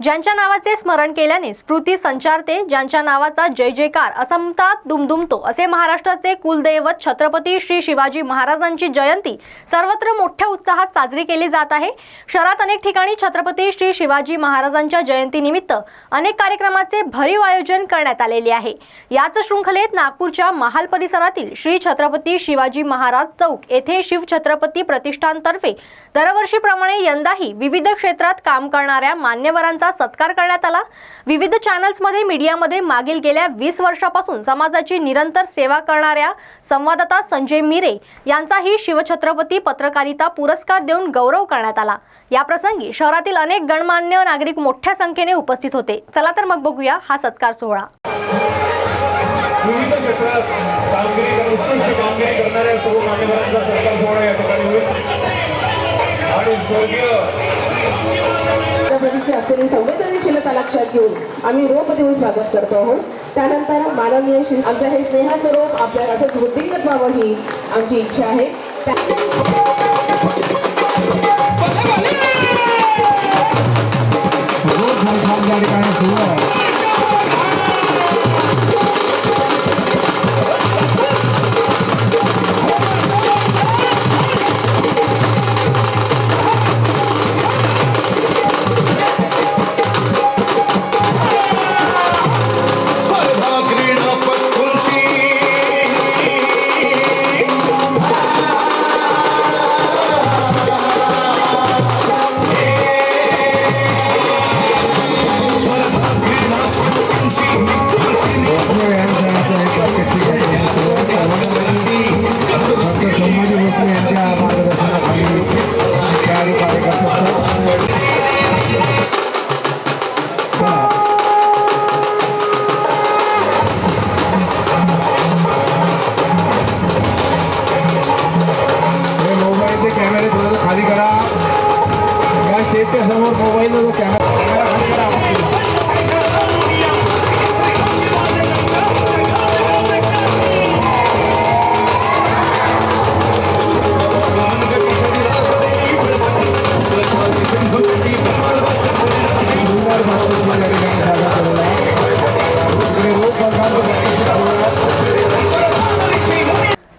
ज्यांच्या नावाचे स्मरण केल्याने स्मृती संचारते ज्यांच्या नावाचा जय जयकार असमतात दुमदुमतो असे महाराष्ट्राचे कुलदैवत छत्रपती श्री शिवाजी महाराजांची जयंती सर्वत्र मोठ्या उत्साहात साजरी केली जात आहे. शहरात अनेक ठिकाणी छत्रपती श्री शिवाजी महाराजांच्या जयंतीनिमित्त अनेक कार्यक्रमाचे भरीव आयोजन करण्यात आलेले आहे. याच शृंखलेत नागपूरच्या महाल परिसरातील श्री छत्रपती शिवाजी महाराज चौक येथे शिवछत्रपती प्रतिष्ठानतर्फे दरवर्षीप्रमाणे यंदाही विविध क्षेत्रात काम करणाऱ्या मान्यवरांचा सत्कार करण्यात आला. विविध चॅनल्समध्ये मीडियामध्ये मागील गेल्या वीस वर्षापासून समाजाची निरंतर सेवा करणाऱ्या संवाददाता संजय मिरे यांचाही शिवछत्रपती पत्रकारिता पुरस्कार देऊन गौरव करण्यात आला. याप्रसंगी शहरातील अनेक गणमान्य नागरिक मोठ्या संख्येने उपस्थित होते. चला तर मग बघूया हा सत्कार सोहळा. विविध असलेली संवेदनशीलता लक्षात घेऊन आम्ही रोप देऊन स्वागत करतो आहोत. त्यानंतर माननीय श्री हे स्नेहाचं रोप आपल्याला असंच वृद्धिंगत व्हावं ही आमची इच्छा आहे. त्या- हे कॅमेरे थोडंसं खाली करा. या स्टेजच्या समोर मोबाईलचा जो कॅमेरा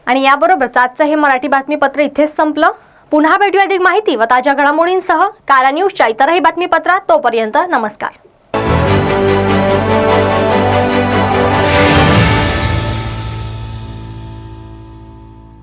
आणि याबरोबरच आजचं हे मराठी बातमीपत्र इथेच संपलं. पुन्हा भेटूया अधिक माहिती व ताज्या घडामोडींसह. कारा न्यूजच्या इतरही बातमीपत्रात तोपर्यंत नमस्कार.